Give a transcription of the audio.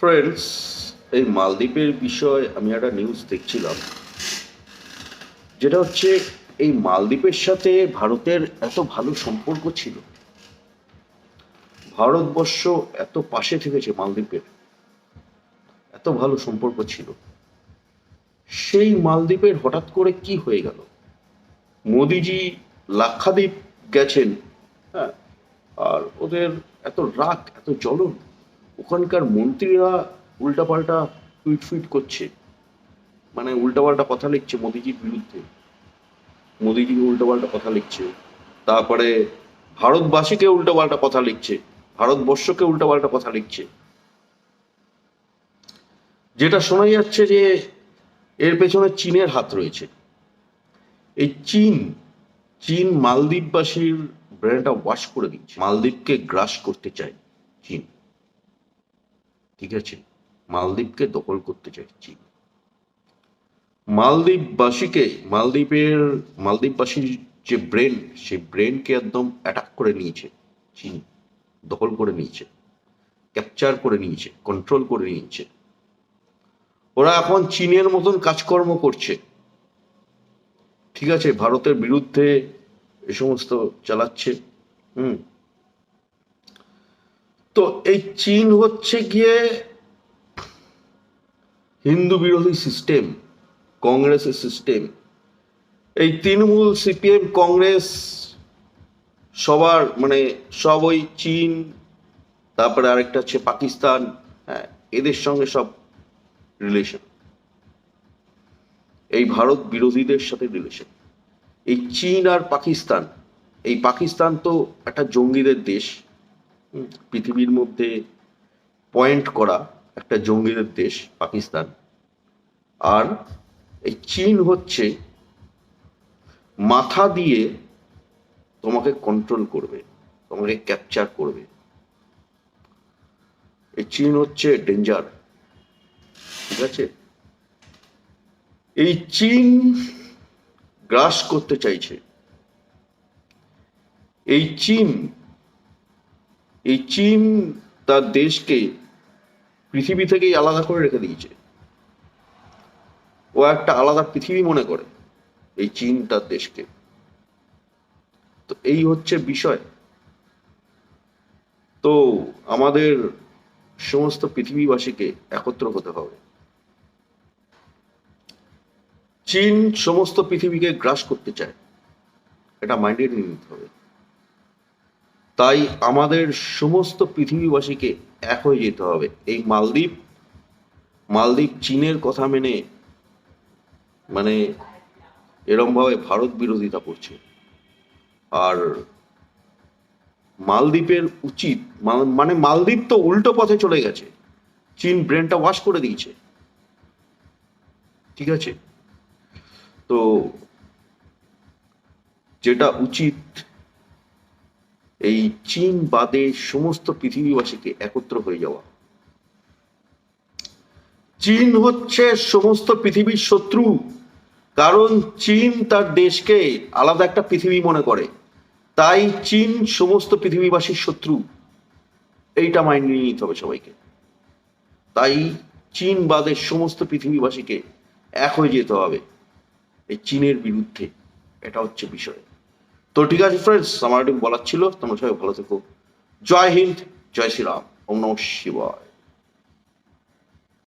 Friends এই মালদ্বীপের বিষয়ে আমি একটা নিউজ দেখছিলাম, যেটা হচ্ছে এই মালদ্বীপের সাথে ভারতের এত ভালো সম্পর্ক ছিল। ভারতবর্ষ এত পাশে থেকেছে মালদ্বীপের, এত ভালো সম্পর্ক ছিল। সেই মালদ্বীপের হঠাৎ করে কি হয়ে গেল? মোদিজি লাক্ষাদ্বীপ গেছেন হ্যাঁ আর ওদের এত রাগ এত জ্বলন ওখানকার মন্ত্রীরা উল্টাপাল্টা টুইট ফুইট করছে। মানে উল্টাপাল্টা কথা লিখছে মোদিজির বিরুদ্ধে। মোদিজি উল্টাপাল্টা কথা লিখছে। তারপরে ভারতবাসীকে উল্টাপাল্টা কথা লিখছে। ভারতবর্ষকে উল্টাপাল্টা কথা লিখছে। যেটা শোনা যাচ্ছে যে এর পেছনে চীনের হাত রয়েছে। এই চীন চীন মালদ্বীপবাসীর ব্রেনটা ওয়াশ করে দিচ্ছে। মালদ্বীপকে গ্রাস করতে চায় চীন। ঠিক আছে? মালদ্বীপকে দখল করতে চায় চীন মালদ্বীপবাসীকে, মালদ্বীপের, মালদ্বীপবাসীর যে ব্রেন সেই ব্রেনকে একদম অ্যাটাক করে নিয়েছে চীন। দখল করে নিয়েছে। ক্যাপচার করে নিয়েছে কন্ট্রোল করে নিয়েছে। ওরা এখন চীনের মতন কাজকর্ম করছে। ঠিক আছে? ভারতের বিরুদ্ধে এ সমস্ত চালাচ্ছে। হুম? তো এই চীন হচ্ছে গিয়ে হিন্দু বিরোধী সিস্টেম কংগ্রেসের সিস্টেম এই তৃণমূল সিপিএম কংগ্রেস, সবার মানে সব ওই চীন, তারপরে আরেকটা হচ্ছে পাকিস্তান হ্যাঁ এদের সঙ্গে সব রিলেশন এই ভারত বিরোধীদের সাথে রিলেশন এই চীন আর পাকিস্তান, এই পাকিস্তান তো একটা জঙ্গিদের দেশ পৃথিবীর মধ্যে পয়েন্ট করা একটা জঙ্গিদের দেশ, পাকিস্তান। আর এই চীন হচ্ছে মাথা দিয়ে তোমাকে কন্ট্রোল করবে, তোমাকে ক্যাপচার করবে। এই চীন হচ্ছে ডেঞ্জার ঠিক আছে? এই চীন গ্রাস করতে চাইছে। এই চীন এই চীন তার দেশকে পৃথিবী থেকেই আলাদা করে রেখে দিয়েছে। ও একটা আলাদা পৃথিবী মনে করে এই চীন তার দেশকে। তো এই হচ্ছে বিষয়। তো আমাদের সমস্ত পৃথিবীবাসীকে একত্র হতে হবে। চীন সমস্ত পৃথিবীকে গ্রাস করতে চায়। এটা মাইন্ডে নিয়ে নিতে হবে। তাই আমাদের সমস্ত পৃথিবীবাসীকে এক হয়ে যেতে হবে। এই মালদ্বীপ মালদ্বীপ চীনের কথা মেনে মানে এরমভাবে ভারত বিরোধিতা করছে। আর মালদ্বীপের উচিত মানে মালদ্বীপ তো উল্টো পথে চলে গেছে। চীন ব্রেনটা ওয়াশ করে দিয়েছে। ঠিক আছে? তো যেটা উচিত এই চীন বাদে সমস্ত পৃথিবীবাসীকে একত্র হয়ে যাওয়া। চীন হচ্ছে সমস্ত পৃথিবীর শত্রু, কারণ চীন তার দেশকে আলাদা একটা পৃথিবী মনে করে। তাই চীন সমস্ত পৃথিবীবাসীর শত্রু। এইটা মাইন্ড নিয়ে নিতে হবে সবাইকে। তাই চীন বাদে সমস্ত পৃথিবীবাসীকে এক হয়ে যেতে হবে। এই চীনের বিরুদ্ধে। এটা হচ্ছে বিষয়। তো ঠিক আছে ফ্রেন্ডস আমার একটু বলার ছিল, তোমরা সবাই ভালো থেকো। জয় হিন্দ, জয় শ্রীরাম, ওম নম শিবায়।